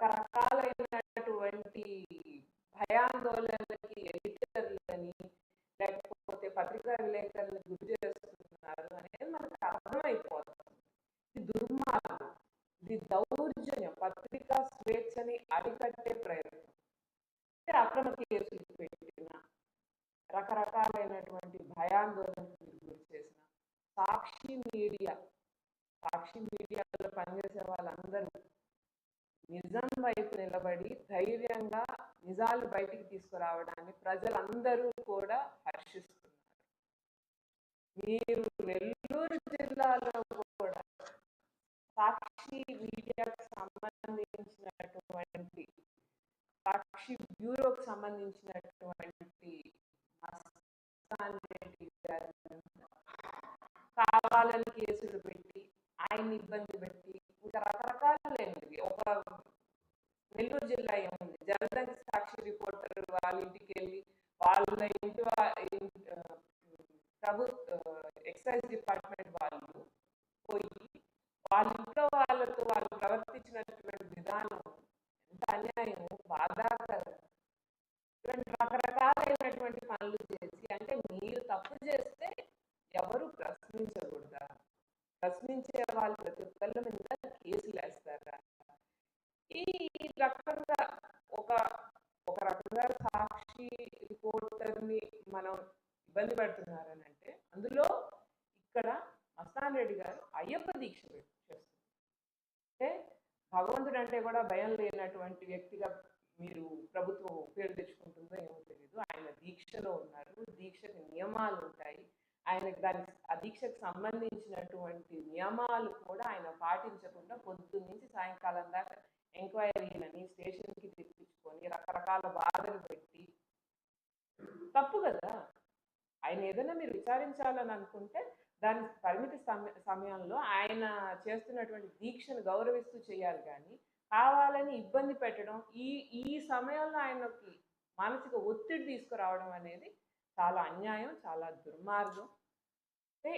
రకరకాలైనటువంటి భయాందోళనలకి ఎడిటర్లని లేకపోతే పత్రికా విలేకరులను గురి చేస్తున్నారు అనేది మనకు అర్థమైపోతుంది ఇది దుర్మార్గం ఇది దౌర్జన్యం పత్రికా స్వేచ్ఛని అరికట్టే ప్రయత్నం అంటే అక్రమ కేసులు పెట్టిన రకరకాలైనటువంటి భయాందోళనకు గురి చేసిన సాక్షి మీడియా సాక్షి మీడియాలో పనిచేసే వాళ్ళందరూ నిజం వైపు నిలబడి ధైర్యంగా నిజాలు బయటికి తీసుకురావడాన్ని ప్రజలందరూ కూడా హర్షిస్తున్నారు. మీరు నెల్లూరు జిల్లాలో కూడా సాక్షి మీడియాకు సంబంధించినటువంటి సాక్షి బ్యూరోకు సంబంధించినటువంటి రెడ్డి కావాలని కేసులు పెట్టి ఆయన్ని ఇబ్బంది పెట్టి ఇంకా రకరకాలైనవి ఒక నెల్లూరు జిల్లా ఏముంది? జనతంకి సాక్షి రిపోర్టర్ వాళ్ళ ఇంటికి వెళ్ళి వాళ్ళ ఇంటి ప్రభుత్వ ఎక్సైజ్ డిపార్ట్మెంట్ వాళ్ళు పోయి వాళ్ళ ఇంట్లో వాళ్ళతో వాళ్ళు ప్రవర్తించినటువంటి విధానం ఎంత అన్యాయం బాధాకరం. ఇటువంటి రకరకాలైనటువంటి పనులు చేసి అంటే మీరు తప్పు చేస్తే ఎవరు ప్రశ్నించరు ప్రశ్నించే వాళ్ళు ప్రతి ఒక్కళ్ళ మీద కేసులు వేస్తారా ఈ రకంగా ఒక ఒక రకంగా సాక్షి రిపోర్టర్ని మనం ఇబ్బంది పెడుతున్నారని అంటే అందులో ఇక్కడ మస్తాన్ రెడ్డి గారు అయ్యప్ప దీక్ష పెట్- చేస్తున్నారు అంటే భగవంతుడు అంటే కూడా భయం లేనటువంటి వ్యక్తిగా మీరు ప్రభుత్వం పేరు తెచ్చుకుంటుందో ఏమో తెలియదు ఆయన దీక్షలో ఉన్నారు దీక్షకి నియమాలు ఉంటాయి ఆయనకి దానికి ఆ దీక్షకు సంబంధించినటువంటి నియమాలు కూడా ఆయన పాటించకుండా పొద్దు నుంచి సాయంకాలం దాకా ఎంక్వైరీలని స్టేషన్కి తెప్పించుకొని రకరకాల బాధలు పెట్టి తప్పు కదా? ఆయన ఏదైనా మీరు విచారించాలని అనుకుంటే దాని పరిమితి సమ- సమయంలో ఆయన చేస్తున్నటువంటి దీక్షను గౌరవిస్తూ చేయాలి కానీ కావాలని ఇబ్బంది పెట్టడం ఈ ఈ సమయంలో ఆయనకి మానసిక ఒత్తిడి తీసుకురావడం అనేది చాలా అన్యాయం చాలా దుర్మార్గం. అంటే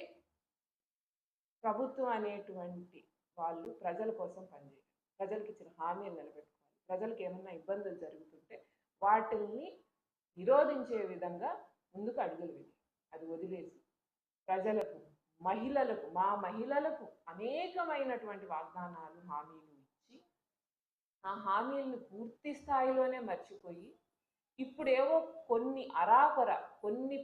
ప్రభుత్వం అనేటువంటి వాళ్ళు ప్రజల కోసం పనిచేయాలి ప్రజలకు ఇచ్చిన హామీలు నిలబెట్టుకోవాలి ప్రజలకు ఏమన్నా ఇబ్బందులు జరుగుతుంటే వాటిల్ని నిరోధించే విధంగా ముందుకు అడుగులు వేయాలి. అది వదిలేసి ప్రజలకు మహిళలకు మా మహిళలకు అనేకమైనటువంటి వాగ్దానాలు హామీలు ఇచ్చి ఆ హామీలను పూర్తి స్థాయిలోనే మర్చిపోయి ఇప్పుడేవో కొన్ని అరాకొర కొన్ని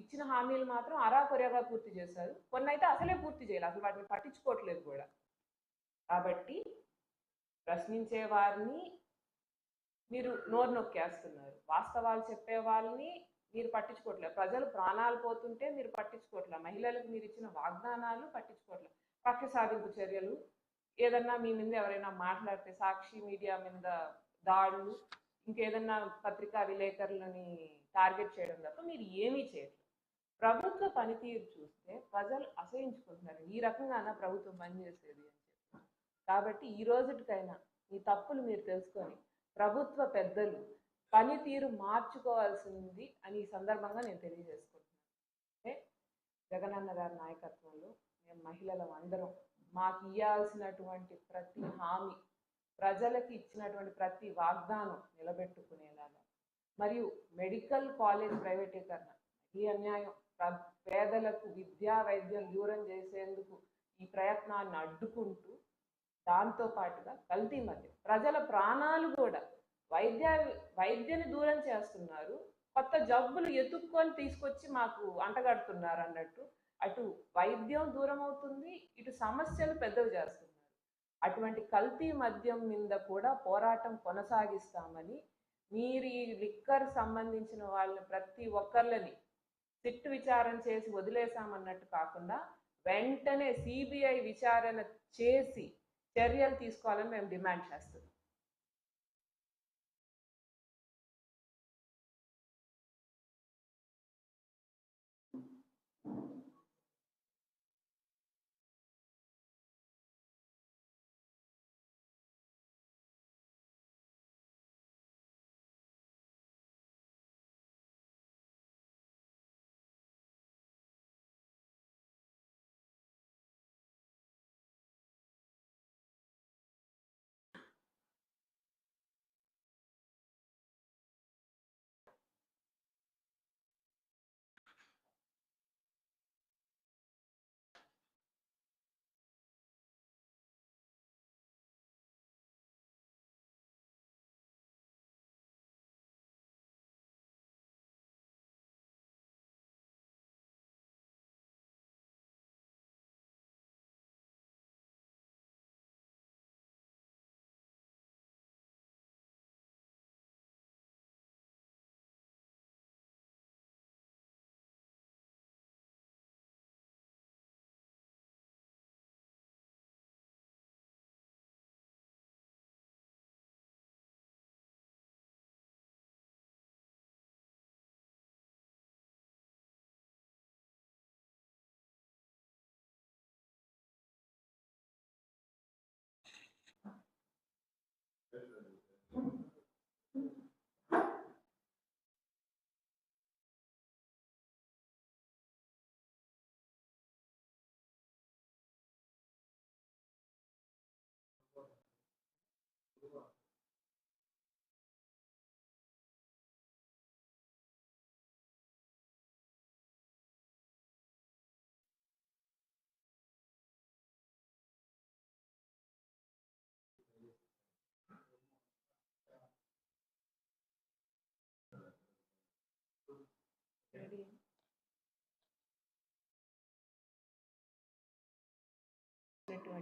ఇచ్చిన హామీలు మాత్రం అరాకొరగా పూర్తి చేశారు. కొన్ని అయితే అసలే పూర్తి చేయాలి. అసలు వాటిని పట్టించుకోవట్లేదు కూడా. కాబట్టి ప్రశ్నించే వారిని మీరు నోరు నొక్కేస్తున్నారు. వాస్తవాలు చెప్పే వాళ్ళని మీరు పట్టించుకోవట్లేదు. ప్రజలు ప్రాణాలు పోతుంటే మీరు పట్టించుకోవట్లేదు. మహిళలకు మీరు ఇచ్చిన వాగ్దానాలు పట్టించుకోవట్లేదు. పక్ష సాధింపు చర్యలు ఏదన్నా మీ మీద ఎవరైనా మాట్లాడితే సాక్షి మీడియా మీద దాడులు ఇంకేదన్నా పత్రికా విలేకరులని టార్గెట్ చేయడం తప్ప మీరు ఏమీ చేయట్లేదు. ప్రభుత్వ పనితీరు చూస్తే ప్రజలు అసహించుకుంటున్నారు. ఈ రకంగానా ప్రభుత్వం పనిచేసేది అని చెప్పి. కాబట్టి ఈ రోజుటికైనా ఈ తప్పులు మీరు తెలుసుకొని ప్రభుత్వ పెద్దలు పనితీరు మార్చుకోవాల్సింది అని ఈ సందర్భంగా నేను తెలియజేసుకుంటున్నాను. అంటే జగనన్న గారి నాయకత్వంలో మేము మహిళలం అందరం. మాకు ఇవ్వాల్సినటువంటి ప్రతి హామీ ప్రజలకి ఇచ్చినటువంటి ప్రతి వాగ్దానం నిలబెట్టుకునేలాగా మరియు మెడికల్ కాలేజ్ ప్రైవేటీకరణ. ఈ అన్యాయం ప్ర- పేదలకు విద్యా వైద్యం దూరం చేసేందుకు ఈ ప్రయత్నాన్ని అడ్డుకుంటూ దాంతో పాటుగా కల్తీ మద్యం. ప్రజల ప్రాణాలు కూడా వైద్య వైద్యని దూరం చేస్తున్నారు. కొత్త జబ్బులు ఎత్తుక్కొని తీసుకొచ్చి మాకు అంటగడుతున్నారు అన్నట్టు అటు వైద్యం దూరం అవుతుంది ఇటు సమస్యలు పెద్దవి చేస్తున్నారు. అటువంటి కల్తీ మద్యం మీద కూడా పోరాటం కొనసాగిస్తామని మీరు ఈ లిక్కర్ సంబంధించిన వాళ్ళని ప్రతి ఒక్కరిని సిట్టు విచారణ చేసి వదిలేశామన్నట్టు కాకుండా వెంటనే సిబిఐ విచారణ చేసి చర్యలు తీసుకోవాలని మేము డిమాండ్ చేస్తున్నాం.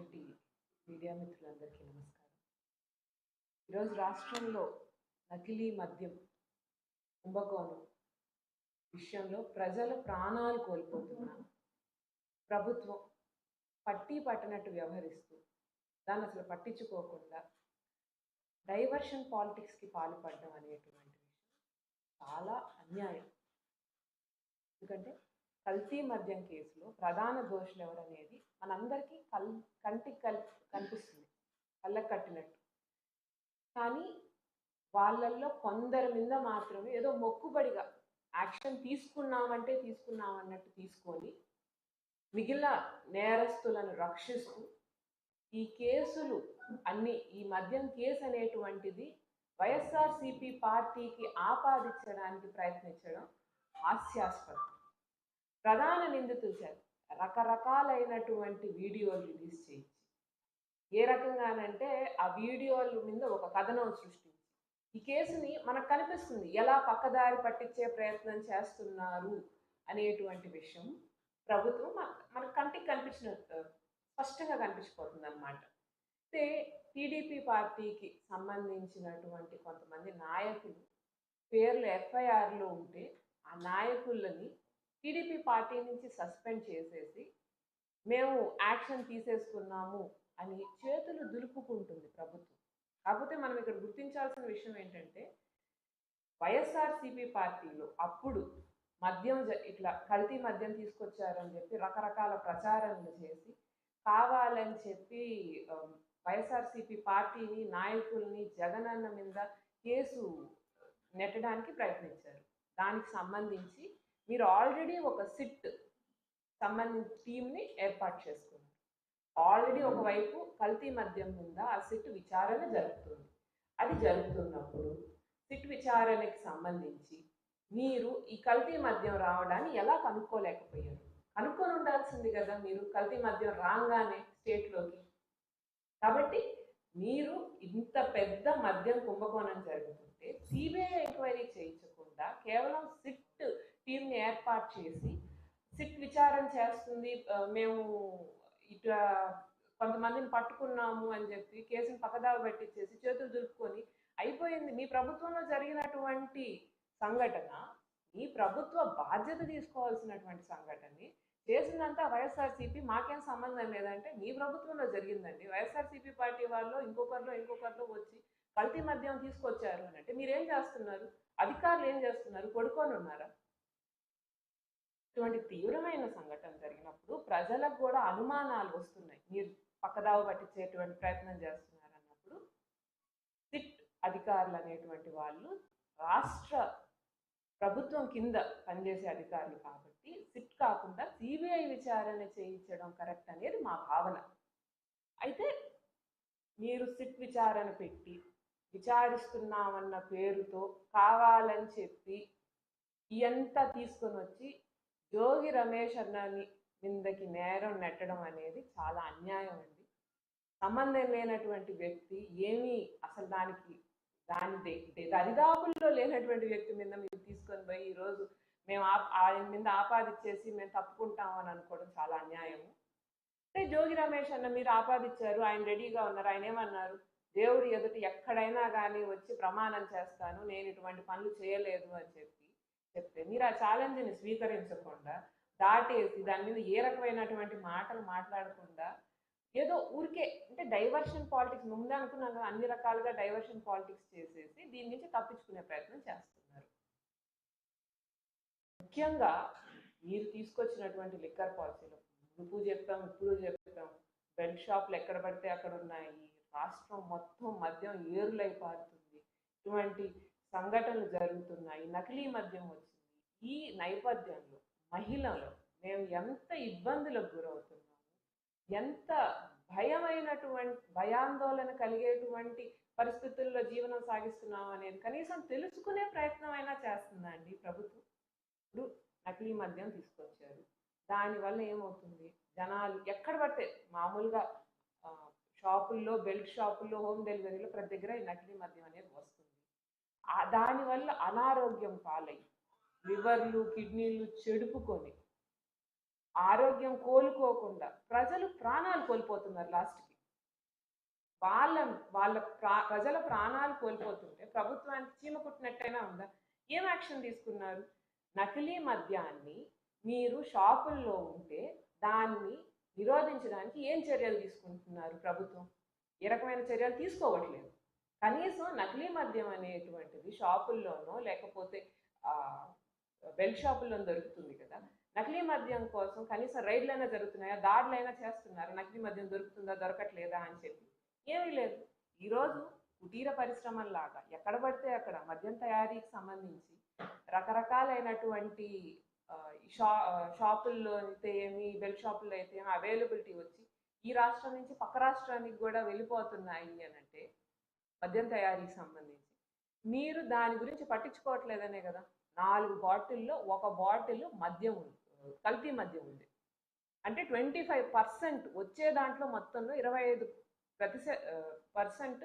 ఉన్నటువంటి మీడియా మిత్రులందరికీ నమస్కారం. ఈరోజు రాష్ట్రంలో నకిలీ మద్యం కుంభకోణం విషయంలో ప్రజల ప్రాణాలు కోల్పోతున్నారు ప్రభుత్వం పట్టి పట్టినట్టు వ్యవహరిస్తూ దాన్ని అసలు పట్టించుకోకుండా డైవర్షన్ పాలిటిక్స్కి పాల్పడడం అనేటువంటి విషయం చాలా అన్యాయం. ఎందుకంటే కల్తీ మద్యం కేసులో ప్రధాన దోషులు ఎవరనేది మనందరికీ కల్ కంటికి కల్ కనిపిస్తుంది. కళ్ళకు కట్టినట్టు. కానీ వాళ్ళల్లో కొందరి మీద మాత్రమే ఏదో మొక్కుబడిగా యాక్షన్ తీసుకున్నామంటే తీసుకున్నామన్నట్టు తీసుకొని మిగిలిన నేరస్తులను రక్షిస్తూ ఈ కేసులు అన్ని ఈ మద్యం కేసు అనేటువంటిది వైఎస్ఆర్సిపి పార్టీకి ఆపాదించడానికి ప్రయత్నించడం హాస్యాస్పదం. ప్రధాన నిందితులు సార్ రకరకాలైనటువంటి వీడియోలు రిలీజ్ చేయించి ఏ రకంగానంటే ఆ వీడియోల మీద ఒక కథనం సృష్టించి ఈ కేసుని మనకు కనిపిస్తుంది ఎలా పక్కదారి పట్టించే ప్రయత్నం చేస్తున్నారు అనేటువంటి విషయం ప్రభుత్వం మన మన కంటికి కనిపించిన స్పష్టంగా కనిపించిపోతుంది అనమాట అయితే టీడీపీ పార్టీకి సంబంధించినటువంటి కొంతమంది నాయకులు పేర్లు ఎఫ్ఐఆర్లో ఉంటే ఆ నాయకులని టీడీపీ పార్టీ నుంచి సస్పెండ్ చేసేసి మేము యాక్షన్ తీసేసుకున్నాము అని చేతులు దులుపుకుంటుంది ప్రభుత్వం. కాకపోతే మనం ఇక్కడ గుర్తించాల్సిన విషయం ఏంటంటే వైఎస్ఆర్సీపీ పార్టీలో అప్పుడు మద్యం జ- ఇట్లా కల్తీ మద్యం తీసుకొచ్చారని చెప్పి రకరకాల ప్రచారాలు చేసి కావాలని చెప్పి వైఎస్ఆర్సీపీ పార్టీని నాయకుల్ని జగనన్న మీద కేసు నెట్టడానికి ప్రయత్నించారు. దానికి సంబంధించి మీరు ఆల్రెడీ ఒక సిట్ సంబంధించి టీంని ఏర్పాటు చేసుకున్నారు. ఆల్రెడీ ఒకవైపు కల్తీ మద్యం ఉందా ఆ సిట్ విచారణ జరుగుతుంది అది జరుగుతున్నప్పుడు సిట్ విచారణకి సంబంధించి మీరు ఈ కల్తీ మద్యం రావడాన్ని ఎలా కనుక్కోలేకపోయారు? కనుక్కొని ఉండాల్సింది కదా మీరు కల్తీ మద్యం రాగానే స్టేట్లోకి కాబట్టి మీరు ఇంత పెద్ద మద్యం కుంభకోణం జరుగుతుంటే సిబిఐ ఎంక్వైరీ చేయించకుండా కేవలం సిట్ టీంని ఏర్పాటు చేసి సిట్ విచారణ చేస్తుంది. మేము ఇట్లా కొంతమందిని పట్టుకున్నాము అని చెప్పి కేసుని పక్కదావ పెట్టించేసి చేతులు దులుపుకొని అయిపోయింది. మీ ప్రభుత్వంలో జరిగినటువంటి సంఘటన మీ ప్రభుత్వ బాధ్యత తీసుకోవాల్సినటువంటి సంఘటనని చేసిందంతా వైఎస్ఆర్సీపీ. మాకేం సంబంధం లేదంటే మీ ప్రభుత్వంలో జరిగిందండి. వైఎస్ఆర్సీపీ పార్టీ వాళ్ళు ఇంకొకరిలో ఇంకొకరిలో వచ్చి కల్తీ మద్యం తీసుకొచ్చారు అని అంటే మీరేం చేస్తున్నారు? అధికారులు ఏం చేస్తున్నారు? పడుకొని ఉన్నారా? ఇటువంటి తీవ్రమైన సంఘటన జరిగినప్పుడు ప్రజలకు కూడా అనుమానాలు వస్తున్నాయి. మీరు పక్కదావ పట్టించేటువంటి ప్రయత్నం చేస్తున్నారు అన్నప్పుడు సిట్ అధికారులు అనేటువంటి వాళ్ళు రాష్ట్ర ప్రభుత్వం కింద పనిచేసే అధికారులు కాబట్టి సిట్ కాకుండా సిబిఐ విచారణ చేయించడం కరెక్ట్ అనేది మా భావన. అయితే మీరు సిట్ విచారణ పెట్టి విచారిస్తున్నామన్న పేరుతో కావాలని చెప్పి ఎంత తీసుకొని వచ్చి జోగి రమేష్ అన్నని మిందకి నేరం నెట్టడం అనేది చాలా అన్యాయం అండి. సంబంధం లేనటువంటి వ్యక్తి ఏమీ అసలు దానికి దాని దరిదాపుల్లో లేనటువంటి వ్యక్తి మీద మీరు తీసుకొని పోయి ఈరోజు మేము ఆయన మీద ఆపాదిచ్చేసి మేము తప్పుకుంటాం అని అనుకోవడం చాలా అన్యాయము. అంటే జోగి రమేష్ అన్న మీరు ఆపాదిచ్చారు ఆయన రెడీగా ఉన్నారు ఆయన ఏమన్నారు? దేవుడి ఎదుట ఎక్కడైనా కానీ వచ్చి ప్రమాణం చేస్తాను నేను ఇటువంటి పనులు చేయలేదు అని చెప్పి. చెప్తే. మీరు ఆ ఛాలెంజ్ని స్వీకరించకుండా దాటేసి దాని మీద ఏ రకమైనటువంటి మాటలు మాట్లాడకుండా ఏదో ఊరికే అంటే డైవర్షన్ పాలిటిక్స్ ముందే అనుకున్నాను అన్ని రకాలుగా డైవర్షన్ పాలిటిక్స్ చేసేసి దీని నుంచి తప్పించుకునే ప్రయత్నం చేస్తున్నారు. ముఖ్యంగా మీరు తీసుకొచ్చినటువంటి లిక్కర్ పాలసీలు ఇప్పుడు చెప్తాం ఇప్పుడు చెప్తాం బెల్ట్ షాప్లు ఎక్కడ పడితే అక్కడ ఉన్నాయి రాష్ట్రం మొత్తం మద్యం ఏరులై పారుతుంది. ఇటువంటి సంఘటనలు జరుగుతున్నాయి నకిలీ మద్యం వచ్చింది. ఈ నేపథ్యంలో మహిళలు మేము ఎంత ఇబ్బందులకు గురవుతున్నాము ఎంత భయమైనటువంటి భయాందోళన కలిగేటువంటి పరిస్థితుల్లో జీవనం సాగిస్తున్నాం అనేది కనీసం తెలుసుకునే ప్రయత్నం అయినా చేస్తుందండి ప్రభుత్వం? ఇప్పుడు నకిలీ మద్యం తీసుకొచ్చారు. దానివల్ల ఏమవుతుంది? జనాలు ఎక్కడ పడితే మామూలుగా షాపుల్లో బెల్ట్ షాపుల్లో హోమ్ డెలివరీలో ప్రతి దగ్గర ఈ నకిలీ మద్యం అనేది వస్తుంది. దానివల్ల అనారోగ్యం పాలై లివర్లు కిడ్నీలు చెడుపుకొని ఆరోగ్యం కోలుకోకుండా ప్రజలు ప్రాణాలు కోల్పోతున్నారు లాస్ట్కి. వాళ్ళ వాళ్ళ ప్రా ప్రజల ప్రాణాలు కోల్పోతుంటే ప్రభుత్వానికి చీమ కుట్టినట్టయినా ఉందా? ఏం యాక్షన్ తీసుకున్నారు? నకిలీ మద్యాన్ని మీరు షాపుల్లో ఉంటే దాన్ని నిరోధించడానికి ఏం చర్యలు తీసుకుంటున్నారు ప్రభుత్వం? ఏ రకమైన చర్యలు తీసుకోవట్లేదు. కనీసం నకిలీ మద్యం అనేటువంటిది షాపుల్లోనో లేకపోతే బెల్ట్ షాపుల్లో దొరుకుతుంది కదా. నకిలీ మద్యం కోసం కనీసం రైడ్లైనా జరుగుతున్నాయా? దాడులైనా చేస్తున్నారు? నకిలీ మద్యం దొరుకుతుందా? దొరకట్లేదా? అని చెప్పి. ఏమీ లేదు. ఈరోజు కుటీర పరిశ్రమల్లాగా ఎక్కడ పడితే అక్కడ మద్యం తయారీకి సంబంధించి రకరకాలైనటువంటి షా షాపుల్లో అయితే ఏమి బెల్ట్ షాపుల్లో అయితే ఏమి అవైలబిలిటీ వచ్చి ఈ రాష్ట్రం నుంచి పక్క రాష్ట్రానికి కూడా వెళ్ళిపోతున్నాయి అని అంటే మద్యం తయారీకి సంబంధించి. మీరు దాని గురించి పట్టించుకోవట్లేదనే కదా? నాలుగు బాటిల్లో ఒక బాటిల్ మద్యం ఉంది. కల్తీ మద్యం ఉంది. అంటే ట్వంటీ ఫైవ్ పర్సెంట్ వచ్చే దాంట్లో మొత్తంలో ఇరవై ఐదు ప్రతిశ పర్సెంట్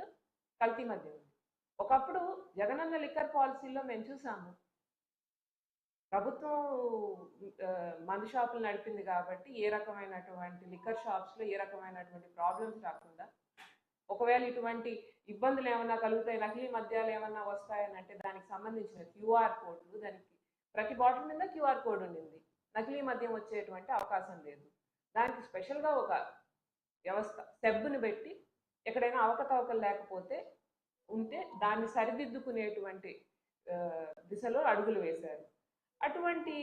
కల్తీ మద్యం ఉంది. ఒకప్పుడు జగనన్న లిక్కర్ పాలసీలో మేము చూసాము. ప్రభుత్వం మందు షాపులు నడిపింది కాబట్టి ఏ రకమైనటువంటి లిక్కర్ షాప్స్లో ఏ రకమైనటువంటి ప్రాబ్లమ్స్ రాకుండా ఒకవేళ ఇటువంటి ఇబ్బందులు ఏమన్నా కలుగుతాయి నకిలీ మద్యాలు ఏమన్నా వస్తాయని అంటే దానికి సంబంధించిన క్యూఆర్ కోడ్లు దానికి ప్రతి బాటిల్ మీద క్యూఆర్ కోడ్ ఉండింది. నకిలీ మద్యం వచ్చేటువంటి అవకాశం లేదు. దానికి స్పెషల్గా ఒక వ్యవస్థ సెబ్బుని పెట్టి ఎక్కడైనా అవకతవకలు లేకపోతే ఉంటే దాన్ని సరిదిద్దుకునేటువంటి దిశలో అడుగులు వేశారు. అటువంటి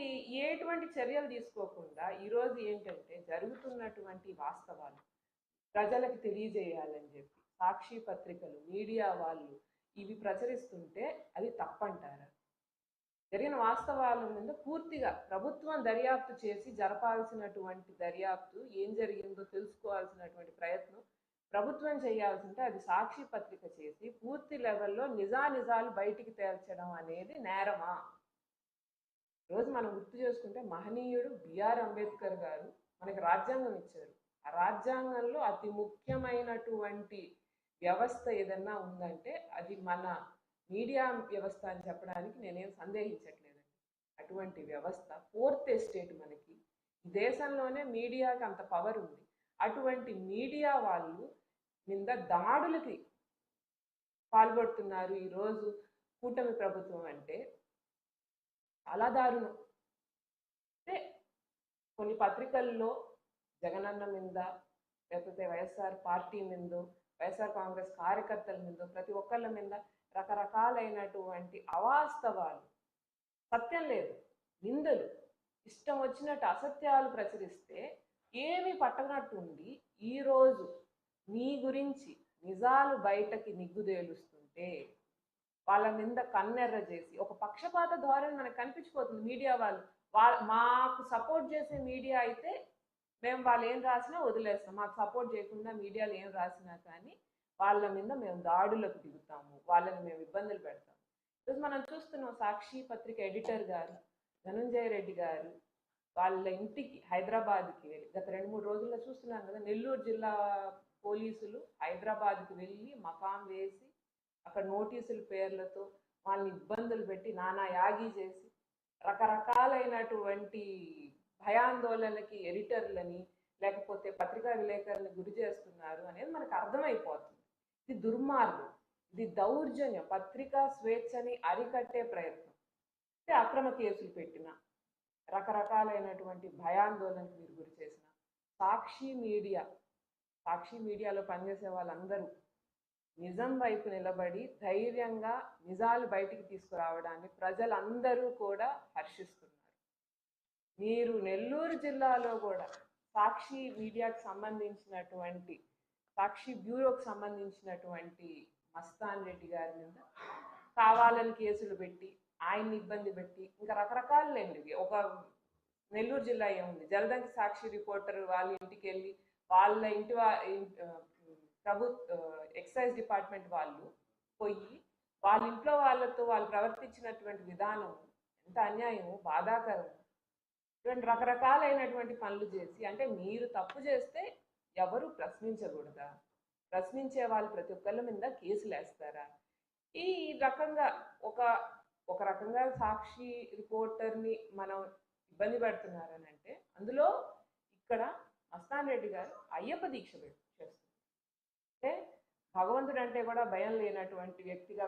ఎటువంటి చర్యలు తీసుకోకుండా ఈరోజు ఏంటంటే జరుగుతున్నటువంటి వాస్తవాలు ప్రజలకు తెలియజేయాలని చెప్పి సాక్షి పత్రికలు మీడియా వాళ్ళు ఇవి ప్రచురిస్తుంటే అది తప్పంటారా? జరిగిన వాస్తవాల మీద పూర్తిగా ప్రభుత్వం దర్యాప్తు చేసి జరపాల్సినటువంటి దర్యాప్తు ఏం జరిగిందో తెలుసుకోవాల్సినటువంటి ప్రయత్నం ప్రభుత్వం చేయాల్సింటే అది సాక్షి పత్రిక చేసి పూర్తి లెవెల్లో నిజానిజాలు బయటికి తేల్చడం అనేది నేరమా? రోజు మనం గుర్తు చేసుకుంటే మహనీయుడు బిఆర్ అంబేద్కర్ గారు మనకి రాజ్యాంగం ఇచ్చారు. రాజ్యాంగంలో అతి ముఖ్యమైనటువంటి వ్యవస్థ ఏదన్నా ఉందంటే అది మన మీడియా వ్యవస్థ అని చెప్పడానికి నేనేం సందేహించట్లేదండి. అటువంటి వ్యవస్థ ఫోర్త్ ఎస్టేట్ మనకి. దేశంలోనే మీడియాకి అంత పవర్ ఉంది. అటువంటి మీడియా వాళ్ళు మీద దాడులకి పాల్గొడుతున్నారు ఈరోజు కూటమి ప్రభుత్వం అంటే. చాలా దారుణం. అంటే కొన్ని పత్రికల్లో జగనన్న మీద లేకపోతే వైఎస్ఆర్ పార్టీ మీద వైఎస్ఆర్ కాంగ్రెస్ కార్యకర్తల మీద ప్రతి ఒక్కళ్ళ మీద రకరకాలైనటువంటి అవాస్తవాలు. సత్యం లేదు నిందలు. ఇష్టం వచ్చినట్టు అసత్యాలు ప్రచురిస్తే ఏమి పట్టనట్టు ఉండి ఈరోజు నీ గురించి నిజాలు బయటకి నిగ్గుదేలుస్తుంటే వాళ్ళ మీద కన్నెర్ర చేసి ఒక పక్షపాత ధోరణి మనకు కనిపించిపోతుంది మీడియా వాళ్ళు. వాళ్ళ మాకు సపోర్ట్ చేసే మీడియా అయితే మేము వాళ్ళు ఏం రాసినా వదిలేస్తాం. మాకు సపోర్ట్ చేయకుండా మీడియాలో ఏం రాసినా కానీ వాళ్ళ మీద మేము దాడులకు దిగుతాము. వాళ్ళని మేము ఇబ్బందులు పెడతాము. ఈరోజు మనం చూస్తున్నాం సాక్షి పత్రిక ఎడిటర్ గారు ధనంజయ రెడ్డి గారు వాళ్ళ ఇంటికి హైదరాబాద్కి వెళ్ళి గత రెండు మూడు రోజుల్లో చూస్తున్నాం కదా నెల్లూరు జిల్లా పోలీసులు హైదరాబాద్కి వెళ్ళి మకాం వేసి అక్కడ నోటీసుల పేర్లతో వాళ్ళని ఇబ్బందులు పెట్టి నానా యాగి చేసి రకరకాలైనటువంటి భయాందోళనకి ఎడిటర్లని లేకపోతే పత్రికా విలేకరులను గురి చేస్తున్నారు అనేది మనకు అర్థమైపోతుంది. ఇది దుర్మార్గం ఇది దౌర్జన్యం పత్రికా స్వేచ్ఛని అరికట్టే ప్రయత్నం. అంటే అక్రమ కేసులు పెట్టిన రకరకాలైనటువంటి భయాందోళనకు మీరు గురి చేసిన సాక్షి మీడియా సాక్షి మీడియాలో పనిచేసే వాళ్ళందరూ నిజం వైపు నిలబడి ధైర్యంగా నిజాలు బయటికి తీసుకురావడాన్ని ప్రజలందరూ కూడా హర్షిస్తారు మీరు నెల్లూరు జిల్లాలో కూడా సాక్షి మీడియాకు సంబంధించినటువంటి సాక్షి బ్యూరోకి సంబంధించినటువంటి మస్తాన్ రెడ్డి గారి మీద కావాలని కేసులు పెట్టి ఆయన్ని ఇబ్బంది పెట్టి ఇంకా రకరకాలండి ఒక నెల్లూరు జిల్లా ఏముంది? జలదంకి సాక్షి రిపోర్టర్ వాళ్ళ ఇంటికి వెళ్ళి వాళ్ళ ఇంటి ప్రభుత్వ ప్రభు ఎక్సైజ్ డిపార్ట్మెంట్ వాళ్ళు పోయి వాళ్ళ ఇంట్లో వాళ్ళతో వాళ్ళు ప్రవర్తించినటువంటి విధానం ఎంత అన్యాయం బాధాకరం ఇటువంటి రకరకాలైనటువంటి పనులు చేసి అంటే మీరు తప్పు చేస్తే ఎవరు ప్రశ్నించకూడదా? ప్రశ్నించే వాళ్ళు ప్రతి ఒక్కళ్ళ మీద కేసులు వేస్తారా ఈ రకంగా ఒక ఒక రకంగా సాక్షి రిపోర్టర్ని మనం ఇబ్బంది పెడుతున్నారని అంటే అందులో ఇక్కడ మస్తాన్ రెడ్డి గారు అయ్యప్ప దీక్ష పెట్టు చేస్తున్నారు. అంటే భగవంతుడు అంటే కూడా భయం లేనటువంటి వ్యక్తిగా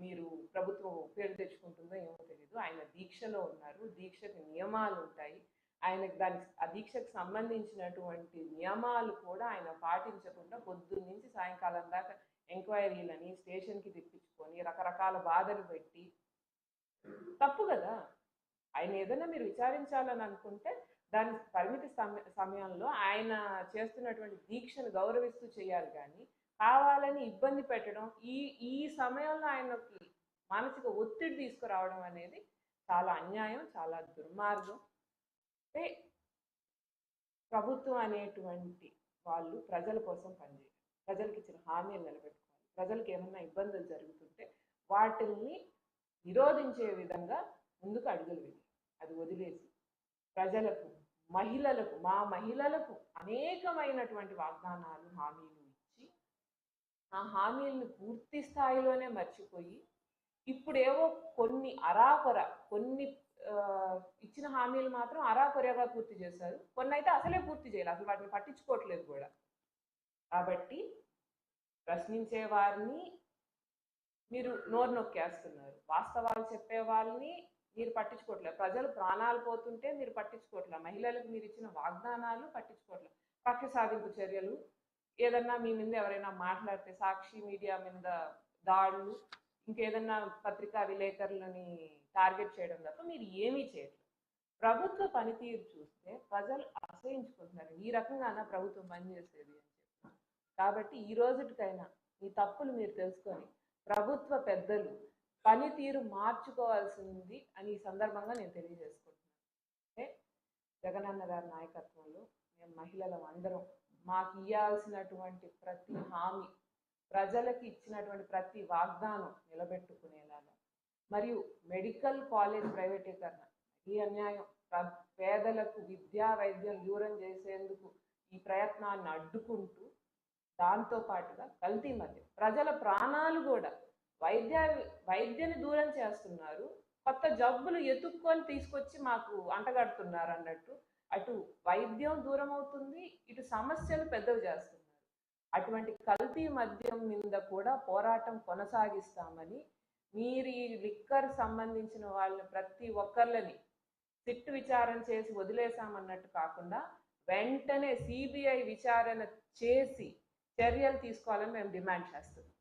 మీరు ప్రభుత్వం పేరు తెచ్చుకుంటుందో ఏమో తెలియదు ఆయన దీక్షలో ఉన్నారు. దీక్షకి నియమాలు ఉంటాయి. ఆయనకు దానికి ఆ దీక్షకు సంబంధించినటువంటి నియమాలు కూడా ఆయన పాటించకుండా పొద్దున్న నుంచి సాయంకాలం దాకా ఎంక్వైరీలని స్టేషన్కి తెప్పించుకొని రకరకాల బాధలు పెట్టి తప్పు కదా? ఆయన ఏదైనా మీరు విచారించాలని అనుకుంటే దాని పరిమితి సమయంలో ఆయన చేస్తున్నటువంటి దీక్షను గౌరవిస్తూ చేయాలి కానీ కావాలని ఇబ్బంది పెట్టడం ఈ ఈ సమయంలో ఆయనకి మానసిక ఒత్తిడి తీసుకురావడం అనేది చాలా అన్యాయం చాలా దుర్మార్గం. అంటే ప్రభుత్వం అనేటువంటి వాళ్ళు ప్రజల కోసం పనిచేయాలి ప్రజలకు ఇచ్చిన హామీలు నిలబెట్టుకోవాలి ప్రజలకు ఏమన్నా ఇబ్బందులు జరుగుతుంటే వాటిల్ని నిరోధించే విధంగా ముందుకు అడుగులు వేయాలి. అది వదిలేసి ప్రజలకు మహిళలకు మా మహిళలకు అనేకమైనటువంటి వాగ్దానాలు హామీలు ఆ హామీలను పూర్తి స్థాయిలోనే మర్చిపోయి ఇప్పుడేవో కొన్ని అరాకొర కొన్ని ఇచ్చిన హామీలు మాత్రం అరాకొరగా పూర్తి చేశారు. కొన్ని అయితే అసలే పూర్తి చేయాలి అసలు వాటిని పట్టించుకోవట్లేదు కూడా. కాబట్టి ప్రశ్నించే వారిని మీరు నోరు నొక్కేస్తున్నారు. వాస్తవాలు చెప్పే వాళ్ళని మీరు పట్టించుకోవట్లేదు. ప్రజలు ప్రాణాలు పోతుంటే మీరు పట్టించుకోవట్లేదు. మహిళలకు మీరు ఇచ్చిన వాగ్దానాలు పట్టించుకోవట్లేదు. పక్ష సాధింపు చర్యలు ఏదన్నా మీ మీద ఎవరైనా మాట్లాడితే సాక్షి మీడియా మీద దాడులు ఇంకేదన్నా పత్రికా విలేకరులని టార్గెట్ చేయడం తప్ప మీరు ఏమీ చేయట్లేదు. ప్రభుత్వ పనితీరు చూస్తే ప్రజలు అసహించుకుంటున్నారు. ఈ రకంగానా ప్రభుత్వం పనిచేసేది అని చెప్పి. కాబట్టి ఈ రోజుటికైనా మీ తప్పులు మీరు తెలుసుకొని ప్రభుత్వ పెద్దలు పనితీరు మార్చుకోవాల్సింది అని ఈ సందర్భంగా నేను తెలియజేసుకుంటున్నాను. అంటే జగనన్న గారి నాయకత్వంలో మేము మహిళలం అందరం మాకు ఇవ్వాల్సినటువంటి ప్రతి హామీ ప్రజలకు ఇచ్చినటువంటి ప్రతి వాగ్దానం నిలబెట్టుకునేలాగా. మరియు మెడికల్ కాలేజ్ ప్రైవేటీకరణ ఈ అన్యాయం. ప్ర- పేదలకు విద్యా వైద్యం దూరం చేసేందుకు ఈ ప్రయత్నాన్ని అడ్డుకుంటూ దాంతో పాటుగా కల్తీ మధ్య ప్రజల ప్రాణాలు కూడా వైద్య వైద్యని దూరం చేస్తున్నారు. కొత్త జబ్బులు ఎత్తుక్కొని తీసుకొచ్చి మాకు అంటగడుతున్నారు అన్నట్టు అటు వైద్యం దూరం అవుతుంది ఇటు సమస్యలు పెద్దవి చేస్తున్నారు. అటువంటి కల్తీ మద్యం మీద కూడా పోరాటం కొనసాగిస్తామని మీరు ఈ లిక్కర్ సంబంధించిన వాళ్ళని ప్రతి ఒక్కళ్ళని సిట్టు విచారణ చేసి వదిలేశామన్నట్టు కాకుండా వెంటనే సిబిఐ విచారణ చేసి చర్యలు తీసుకోవాలని మేము డిమాండ్ చేస్తున్నాం.